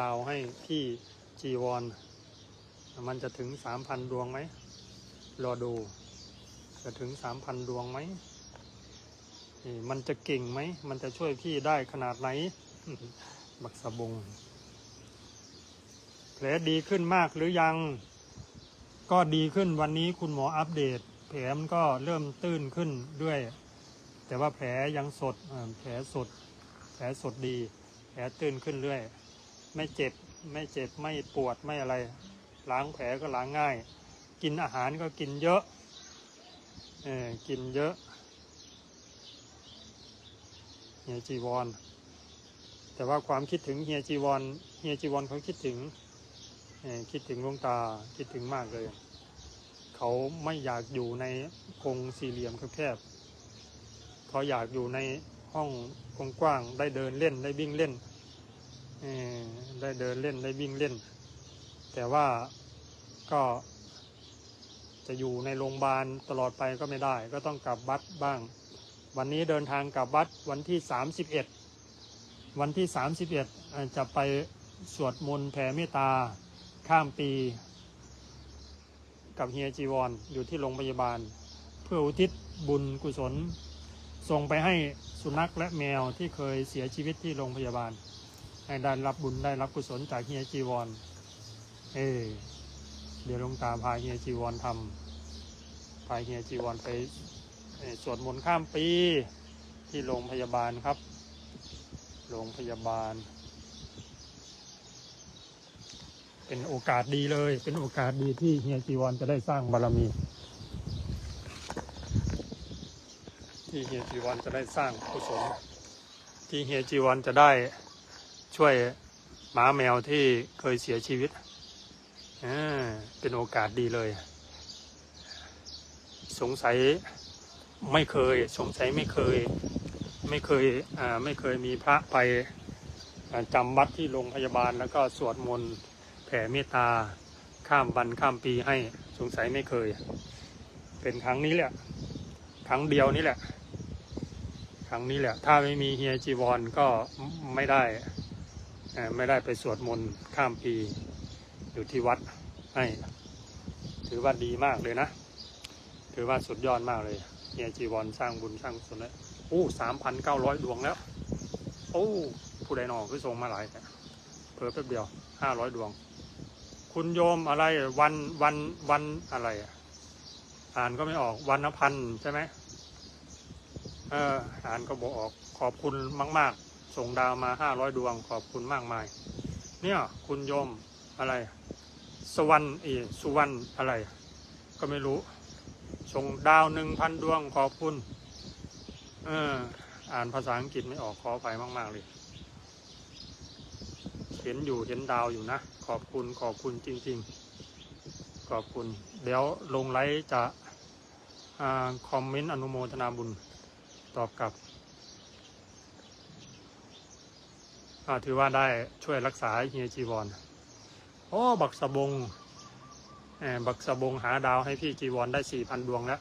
ดาวให้พี่จีวรมันจะถึงสามพันดวงไหม รอดู จะถึงสามพันดวงไหม มันจะเก่งไหม มันจะช่วยพี่ได้ขนาดไหน บักสะบง แผลดีขึ้นมากหรือยัง ก็ดีขึ้นวันนี้คุณหมออัปเดต แผลมันก็เริ่มตื้นขึ้นด้วย แต่ว่าแผลยังสด แผลสด แผลสดดี แผลตื้นขึ้นเรื่อย ไม่เจ็บไม่เจ็บไม่ปวดไม่อะไร ล้างแผลก็ล้างง่าย กินอาหารก็กินเยอะเออกินเยอะเฮียจีวร แต่ว่าความคิดถึงเฮียจีวรเฮียจีวรเขาคิดถึงเออคิดถึงหลวงตาคิดถึงมากเลย เขาไม่อยากอยู่ในกรงสี่เหลี่ยมแคบๆเขาอยากอยู่ในห้องกว้างๆได้เดินเล่นได้วิ่งเล่น ได้เดินเล่นได้วิ่งเล่น แต่ว่าก็จะอยู่ในโรงพยาบาลตลอดไปก็ไม่ได้ ก็ต้องกลับวัดบ้าง วันนี้เดินทางกลับวัดวันที่ 31 วันที่ 31เอ่อจะไปสวดมนต์แผ่เมตตา ข้ามปี กับเฮียจีวรออยู่ที่โรงพยาบาล เพื่ออุทิศบุญกุศล ส่งไปให้สุนัขและแมวที่เคยเสียชีวิตที่โรงพยาบาล ให้ได้รับบุญได้รับกุศลจากเฮียจีวร เออเดี๋ยวหลวงตาพาเฮียจีวรทำพาเฮียจีวรไปสวดมนต์ข้ามปีที่โรงพยาบาลครับ โรงพยาบาล เป็นโอกาสดีเลย เป็นโอกาสดีที่เฮียจีวรจะได้สร้างบารมี ที่เฮียจีวรจะได้สร้างกุศลที่เฮียจีวรจะได้ ช่วยหมาแมวที่เคยเสียชีวิตเป็นโอกาสดีเลย สงสัยไม่เคย สงสัยไม่เคย ไม่เคยไม่เคยมีพระไปจำวัดที่โรงพยาบาลแล้วก็สวดมนต์แผ่เมตตา ข้ามวันข้ามปีให้สงสัยไม่เคย เป็นครั้งนี้แหละ ครั้งเดียวนี่แหละ ครั้งนี้แหละ ถ้าไม่มีเฮียจีวรก็ไม่ได้ ไม่ได้ไปสวดมนต์ข้ามปีอยู่ที่วัดให้ถือว่าดีมากเลยนะ ถือว่าสุดยอดมากเลยเฮียจีวรสร้างบุญสร้างกุศลแล้วโอ้สามพันเก้าร้อยดวงแล้ว โอ้ผู้ใดหนอคือส่งมาหลายแต่เพิ่มแป๊บเดียวห้าร้อยดวง คุณโยมอะไรวันวันวันอะไรอะอ่านก็ไม่ออกวันนพันใช่ไหมเอออ่านก็บอกออกขอบคุณมาก ๆ ส่งดาวมาห้าร้อยดวงขอบคุณมากมาย เนี่ยคุณโยมอะไร สวรรค์เออสุวรรณอะไร ก็ไม่รู้ ส่งดาวหนึ่งพันดวงขอบคุณ เออ อ่านภาษาอังกฤษไม่ออกขอไปมาก ๆ เลย เห็นอยู่เห็นดาวอยู่นะ ขอบคุณขอบคุณจริง ๆ ขอบคุณ เดี๋ยวลงไลฟ์จะอคอมเมนต์อนุโมทนาบุญตอบกลับอ่า ถือว่าได้ช่วยรักษาเฮียจีวรโอ้บักสะบงแหมบักสะบงหาดาวให้พี่จีวรได้สี่พันดวงแล้ว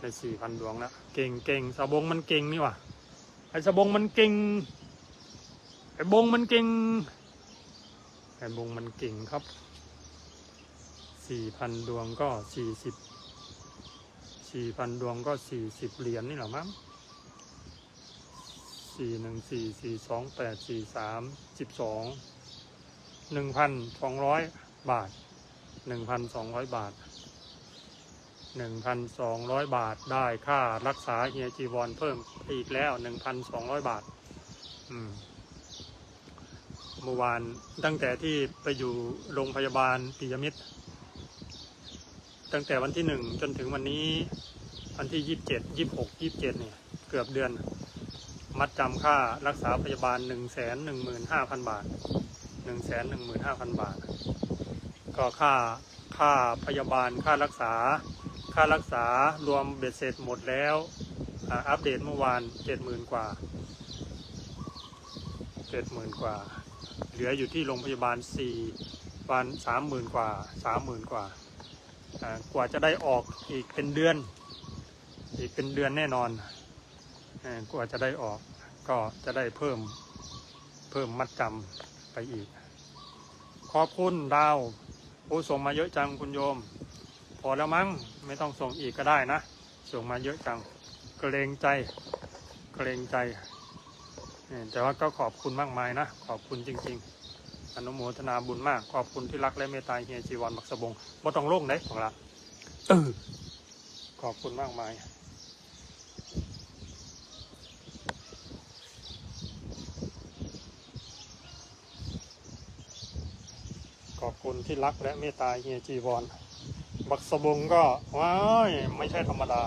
ได้สี่พันดวงแล้วเก่งเก่งสะบงมันเก่งนี่วะไอสะบงมันเก่งไอบงมันเก่งไอบงมันเก่งครับสี่พันดวงก็สี่สิบสี่พันดวงก็สี่สิบเหรียญนี่หรอมั้ง สี่หนึ่งสี่สี่สองแปดสี่สามสิบสองหนึ่งพันสองร้อยบาทหนึ่งพันสองร้อยบาทหนึ่งพันสองร้อยบาทได้ค่ารักษาเฮียจีวรเพิ่มอีกแล้วหนึ่งพันสองร้อยบาทเมื่อวานตั้งแต่ที่ไปอยู่โรงพยาบาลปิยมิตร ตั้งแต่วันที่หนึ่งจนถึงวันนี้ วันที่ยี่สิบเจ็ดยี่บหกยี่บเจ็ดเนี่ย เกือบเดือน มัดจำค่ารักษาพยาบาลหนึ่งแสนบาทหนึ่งแบาท ก็ค่าค่าพยาบาลค่ารักษา ค่ารักษารวมเบ็ดเสร็จหมดแล้วอัปเดตเมื่อวานเจ็ดหมื่นกว่าเจ็ดหมื่นกว่า เหลืออยู่ที่โรงพยาบาลสี่วันสามหมื่นกว่าสามหมื่นกว่ากว่าจะได้ออกอีกเป็นเดือน อีกเป็นเดือนแน่นอน กว่าจะได้ออกก็จะได้เพิ่มเพิ่มมัดจำไปอีก ขอบคุณดาวโอ้ส่งมาเยอะจังคุณโยม พอแล้วมั้งไม่ต้องส่งอีกก็ได้นะ ส่งมาเยอะจังเกรงใจเกรงใจแต่ว่าก็ขอบคุณมากมายนะ ขอบคุณจริง ๆ อนุโมทนาบุญมาก ขอบคุณที่รักและเมตตาเฮียจีวันบักสบงบ่ต้องโล่งได้ของละเออขอบคุณมากมาย อบคุณที่รักและเมตตาเฮียจีวรบักสบงก็ว้ายไม่ใช่ธรรมดา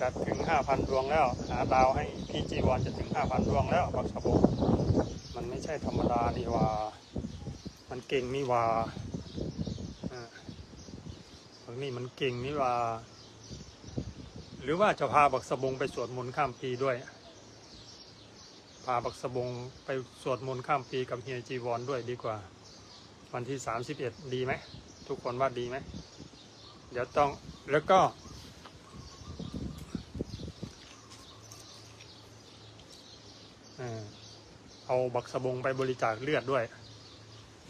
จะถึงห้าพันดวงแล้ว หาดาวให้พี่จีวรจะถึงห้าพันดวงแล้วบักสบงมันไม่ใช่ธรรมดานี่ว่า มันเก่งนี่ว่าอ่าบักนี่มันเก่งนี่ว่า หรือว่าจะพาบักสบงไปสวดมนต์ข้ามปีด้วยพาบักสบงไปสวดมนต์ข้ามปีกับเฮียจีวรด้วยดีกว่า วันที่สามสิบเอ็ดดีไหม ทุกคนว่าดีไหม เดี๋ยวต้องแล้วก็ เอาบักสะบงไปบริจาคเลือดด้วย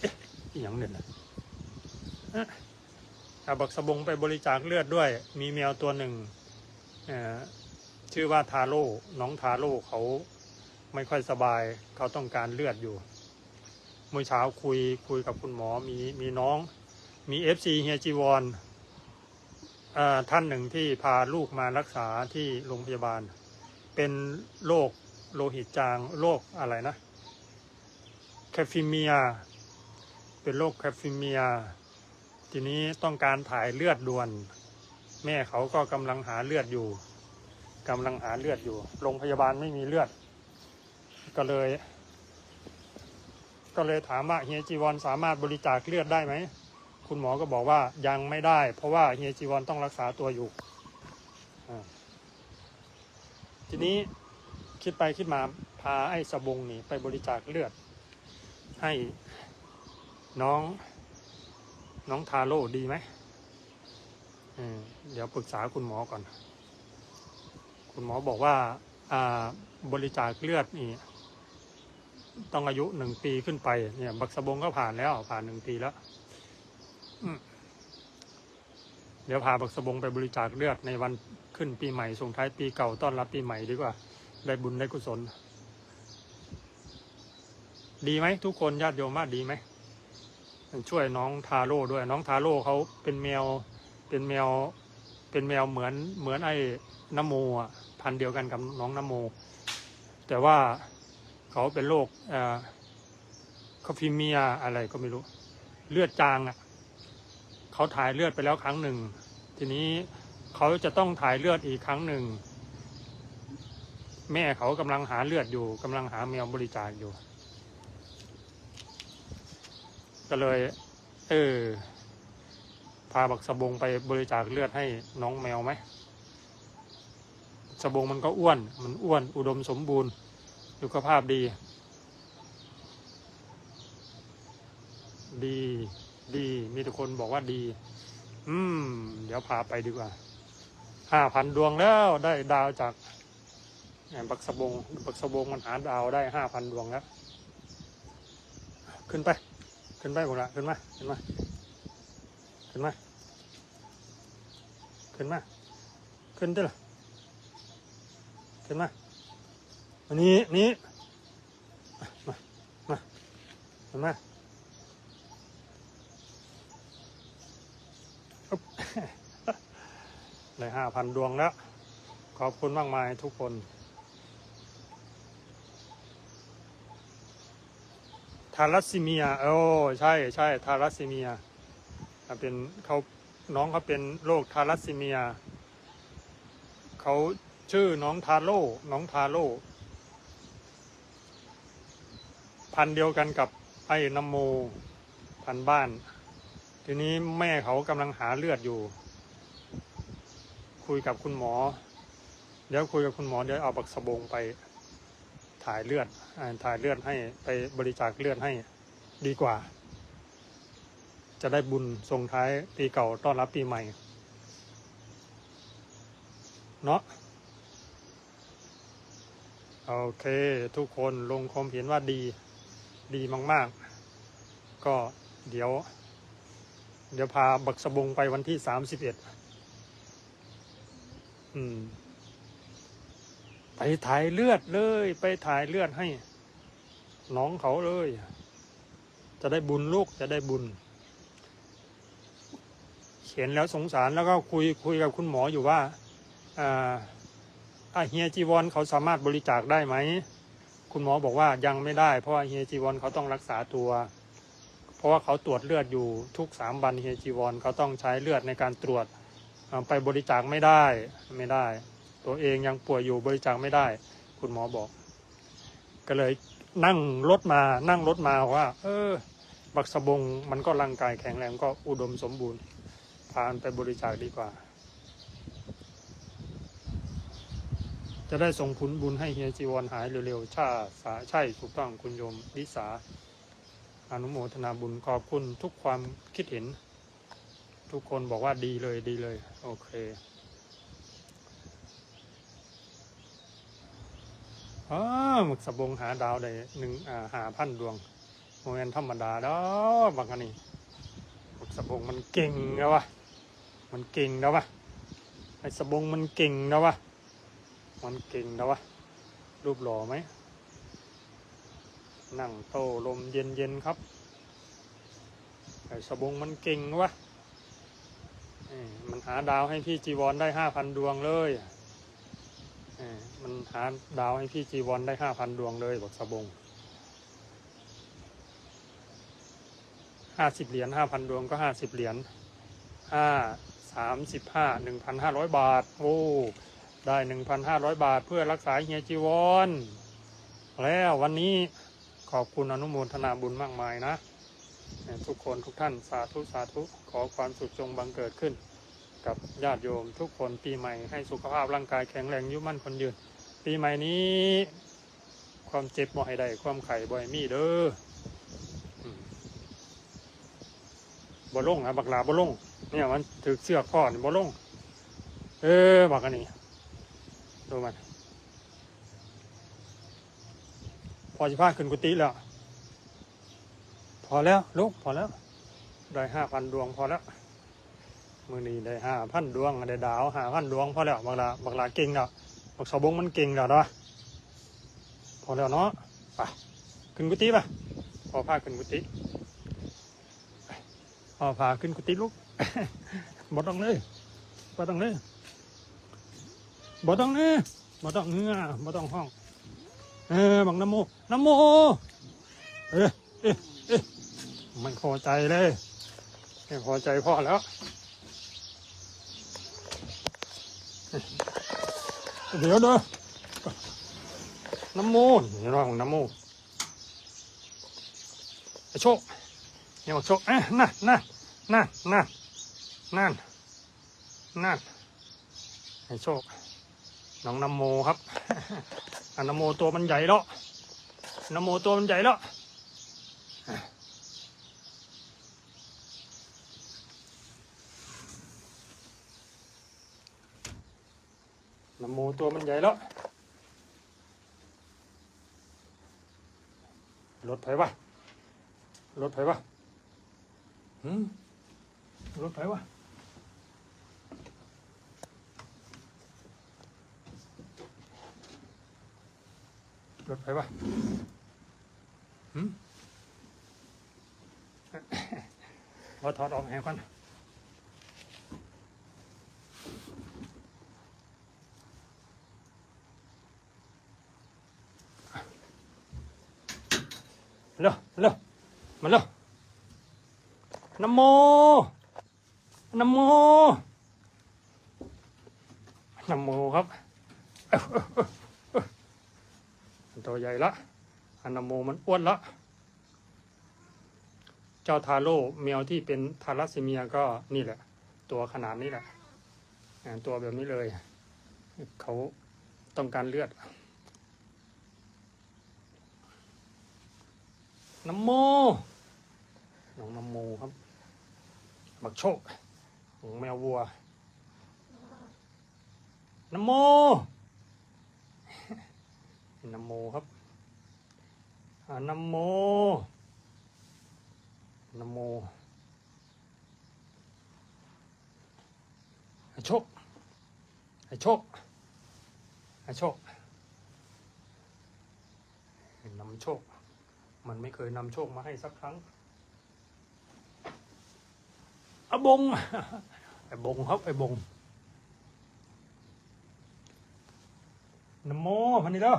เอ๊ะอย่างเนี่ยนะเอาบักสะบงไปบริจาคเลือดด้วย มีแมวตัวหนึ่งชื่อว่าทาโร่น้องทาโร่เขาไม่ค่อยสบาย เขาต้องการเลือดอยู่ มื่อเช้าคุยคุยกับคุณหมอมีมีน้องมีเอฟซีเฮียจีวอนท่านหนึ่งที่พาลูกมารักษาที่โรงพยาบาล เป็นโรคโลหิตจางโรคอะไรนะแคฟิเมีย เป็นโรคแคฟิเมีย ทีนี้ต้องการถ่ายเลือดด่วน แม่เขาก็กำลังหาเลือดอยู่กำลังหาเลือดอยู่ โรงพยาบาลไม่มีเลือด ก็เลย ก็เลยถามว่าเฮียจีวอนสามารถบริจาคเลือดได้ไหม คุณหมอก็บอกว่ายังไม่ได้ เพราะว่าเฮียจีวอนต้องรักษาตัวอยู่ ทีนี้คิดไปคิดมาพาไอ้สบงนี่ไปบริจาคเลือด ให้น้อง น้องทาโร่ดีไหมเดี๋ยวปรึกษาคุณหมอก่อน คุณหมอบอกว่าบริจาคเลือดนี่ ต้องอายุหนึ่งปีขึ้นไป เนี่ย บักสะบงก็ผ่านแล้ว ผ่านหนึ่งปีแล้วเดี๋ยวพาบักสะบงไปบริจาคเลือดในวันขึ้นปีใหม่ส่งท้ายปีเก่าต้อนรับปีใหม่ดีกว่า ได้บุญได้กุศล ดีไหมทุกคนญาติโยมว่าดีไหมช่วยน้องทาโร่ด้วย น้องทาโร่เขาเป็นแมว เป็นแมว เป็นแมวเหมือนเหมือนไอ้นโมอะพันเดียวกันกับน้องนโม แต่ว่า เขาเป็นโรคเอ่อคฟิเมียอะไรก็ไม่รู้ เลือดจางอะเขาถ่ายเลือดไปแล้วครั้งหนึ่ง ทีนี้เขาจะต้องถ่ายเลือดอีกครั้งหนึ่ง แม่เขากำลังหาเลือดอยู่กำลังหาแมวบริจาคอยู่ ก็เลย เออพาบักสบงไปบริจาคเลือดให้น้องแมวไหมสบงมันก็อ้วน มันอ้วนอุดมสมบูรณ์ สุขภาพดี ดี ดี มีทุกคนบอกว่าดี อืม เดี๋ยวพาไปดีกว่า ห้าพันดวงแล้วได้ดาวจากแหม่บักสบงบักสบงมันหาดาวได้ห้าพันดวงแล้ว ขึ้นไป ขึ้นไปบอกละขึ้นมาขึ้นมาขึ้นมาขึ้นมาขึ้นได้หรอขึ้นมา อันนี้นี้มามาขึ้นมาอุ๊บได้ห้าพันดวงแล้ว ขอบคุณมากมายทุกคนทารัสซีเมียโอ้ใช่ใช่ทารัสซีเมียเป็นเขาน้องเขาเป็นโรคทารัสซีเมีย เขาชื่อน้องทาโร่น้องทาโร่ พันเดียวกันกับไอ้นโมพันบ้าน ทีนี้แม่เขากำลังหาเลือดอยู่ คุยกับคุณหมอ เดี๋ยวคุยกับคุณหมอเดี๋ยวเอาบักสบงไปถ่ายเลือดอถ่ายเลือดให้ไปบริจาคเลือดให้ดีกว่า จะได้บุญส่งท้ายปีเก่าต้อนรับปีใหม่ เนาะโอเค ทุกคนลงความเห็นว่าดี ดีมาก ๆ ก็เดี๋ยว เดี๋ยวพาบักสะบงไปวันที่สามสิบเอ็ดอืม ไปถ่ายเลือดเลย ไปถ่ายเลือดให้ น้องเขาเลย จะได้บุญลูกจะได้บุญเห็นแล้วสงสารแล้วก็คุยคุยกับคุณหมออยู่ว่า อ่าอาเฮียจีวรเขาสามารถบริจาคได้ไหม คุณหมอบอกว่ายังไม่ได้ เพราะว่าเฮียจีวรเขาต้องรักษาตัว เพราะว่าเขาตรวจเลือดอยู่ทุกสามวันเฮียจีวรเขาต้องใช้เลือดในการตรวจไปบริจาคไม่ได้ไม่ได้ ตัวเองยังป่วยอยู่บริจาคไม่ได้ คุณหมอบอก ก็เลยนั่งรถมานั่งรถมาว่า เออ บักสะบงมันก็ร่างกายแข็งแรงก็อุดมสมบูรณ์พานไปบริจาคดีกว่า จะได้ส่งผลบุญให้เฮียจีวรหายเร็วๆชาสาใช่ถูกต้องคุณโยมลิสา อนุโมทนาบุญขอบคุณทุกความคิดเห็น ทุกคนบอกว่าดีเลยดีเลย โอเคอ๋อหมึกสบงหาดาวได้หนึ่งอ่าหาพันดวงโมเมนธรรมดาดอกบางอันนี้หมึกสบงมันเก่งนะวะมันเก่งนะวะไอ้สบงมันเก่งนะวะ มันเก่งนะวะ รูปหล่อไหม นั่งโตลมเย็นๆครับไอ้สบงมันเก่งวะมันหาดาวให้พี่จีวรได้ห้าพันดวงเลยมันหาดาวให้พี่จีวรได้ห้าพันดวงเลยบอกสบงห้าสิบเหรียญห้าพันดวงก็ห้าสิบเหรียญห้าสามสิบห้าหนึ่งพันห้าร้อยบาท โอ้ ได้หนึ่งพันห้าร้อยบาทเพื่อรักษาเฮียจีวร แล้ววันนี้ขอบคุณอนุโมทนาบุญมากมายนะ ทุกคนทุกท่านสาธุสาธุขอความสุขจงบังเกิดขึ้น กับญาติโยมทุกคนปีใหม่ให้สุขภาพร่างกายแข็งแรงยุมั่นคนยืน ปีใหม่นี้ ความเจ็บบ่ให้ได้ความไข่บ่ให้มีเด้อบ่ลงนะบักหลาบ่ลงเนี่ยมันถือเสื้อข้อนี่บ่ลงเออบักอันนี้ ดูมัน พอจะพาขึ้นกุฏิแล้ว พอแล้วลูกพอแล้ว ได้ห้าพันดวงพอแล้วมือนี้ได้ห้าพันดวงได้ดาวห้าพันดวงพอแล้วบักลาบักลาเก่งแล้วบักสาวบงมันเก่งแล้วนะพอแล้วเนาะไปขึ้นกุฏิไปพอพาขึ้นกุฏิพอพาขึ้นกุฏิลูกบ่ต้องเลยบ่ต้องเลย บ่ต้องเลยบ่ต้องเงือบ่ต้องห้อง เออบักน้ำโมน้ำโม เออเอ๊ะเอ๊ะไม่พอใจเลยไม่พอใจพ่อแล้วเดี๋ยวเด้อน้ำมูนนี่น้องน้ำมูไอ้โชคเนี่ยบอกโชคเอ๊ะนั่นนั่นนั่นนั่นนั่นนั่นไอ้โชค น้องน้ำโมครับอันน้ำโมตัวมันใหญ่แล้วน้ำโมตัวมันใหญ่แล้วน้ำโมตัวมันใหญ่แล้วรถไผวะรถไผวะหืมรถไผวะ รถไผวะหืมว่าถอดออกให้ก่อนเร็วเร็วมาเร็วนโมนโมนโมครับ ตัวใหญ่ละอันนะโมมันอ้วนละ เจ้าทาโร่แมวที่เป็นทารัสซีเมียก็นี่แหละ ตัวขนาดนี้แหละตัวแบบนี้เลย เขาต้องการเลือด น้ำโมน้องน้ำโมครับ บักโชคแมววัวน้ำโม น้ำโมครับนโมนโมโชคโชคโชคให้นำโชค มันไม่เคยนำโชคมาให้สักครั้งอะบงไอ้บงครับไอ้บงนโมมันนี่แล้ว